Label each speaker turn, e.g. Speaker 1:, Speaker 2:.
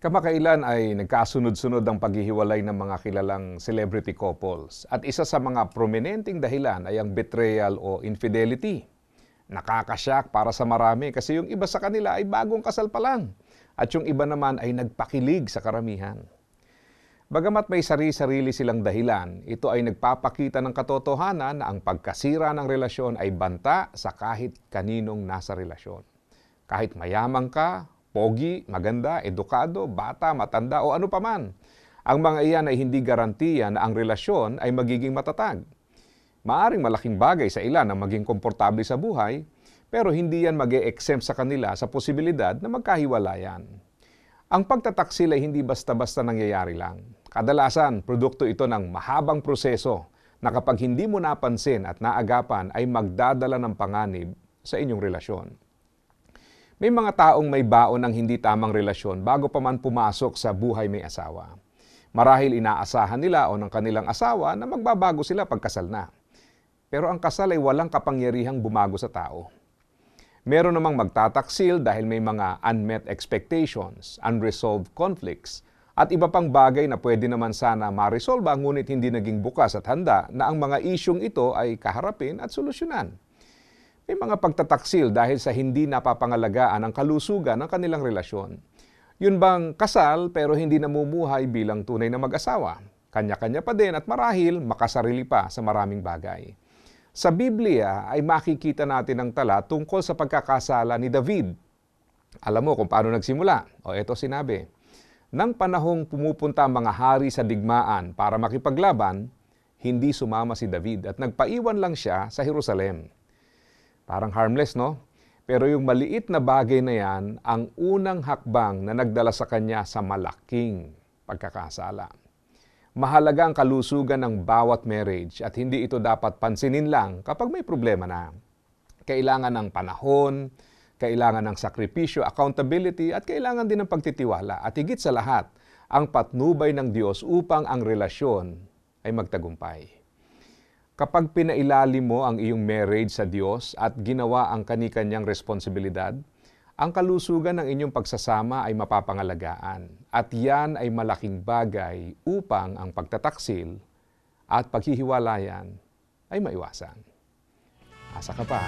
Speaker 1: Kamakailan ay nagkasunod-sunod ang paghihiwalay ng mga kilalang celebrity couples at isa sa mga prominenteng dahilan ay ang betrayal o infidelity. Nakakasyak para sa marami kasi yung iba sa kanila ay bagong kasal pa lang at yung iba naman ay nagpakilig sa karamihan. Bagamat may sari-sarili silang dahilan, ito ay nagpapakita ng katotohanan na ang pagkasira ng relasyon ay banta sa kahit kaninong nasa relasyon. Kahit mayaman ka, pogi, maganda, edukado, bata, matanda o ano paman. Ang mga iyan ay hindi garantiya na ang relasyon ay magiging matatag. Maaring malaking bagay sa ilan ang maging komportable sa buhay, pero hindi yan mag exempt sa kanila sa posibilidad na magkahiwalayan. Ang pagtataksil ay hindi basta-basta nangyayari lang. Kadalasan, produkto ito ng mahabang proseso na kapag hindi mo napansin at naagapan ay magdadala ng panganib sa inyong relasyon. May mga taong may baon ng hindi tamang relasyon bago pa man pumasok sa buhay may asawa. Marahil inaasahan nila o ng kanilang asawa na magbabago sila pagkasal na. Pero ang kasal ay walang kapangyarihang bumago sa tao. Meron namang magtataksil dahil may mga unmet expectations, unresolved conflicts, at iba pang bagay na pwede naman sana maresolba ngunit hindi naging bukas at handa na ang mga isyong ito ay kaharapin at solusyonan. May mga pagtataksil dahil sa hindi napapangalagaan ang kalusugan ng kanilang relasyon. Yun bang kasal pero hindi namumuhay bilang tunay na mag-asawa? Kanya-kanya pa din at marahil makasarili pa sa maraming bagay. Sa Biblia ay makikita natin ang tala tungkol sa pagkakasala ni David. Alam mo kung paano nagsimula? O eto sinabi, Nang panahong pumupunta ang mga hari sa digmaan para makipaglaban, hindi sumama si David at nagpaiwan lang siya sa Jerusalem. Parang harmless, no? Pero yung maliit na bagay na yan, ang unang hakbang na nagdala sa kanya sa malaking pagkakasala. Mahalaga ang kalusugan ng bawat marriage at hindi ito dapat pansinin lang kapag may problema na. Kailangan ng panahon, kailangan ng sakripisyo, accountability at kailangan din ng pagtitiwala at higit sa lahat, ang patnubay ng Diyos upang ang relasyon ay magtagumpay. Kapag pinailalim mo ang iyong marriage sa Diyos at ginawa ang kanikanyang responsibilidad, ang kalusugan ng inyong pagsasama ay mapapangalagaan at yan ay malaking bagay upang ang pagtataksil at paghihiwalayan ay maiwasan. Asa ka pa?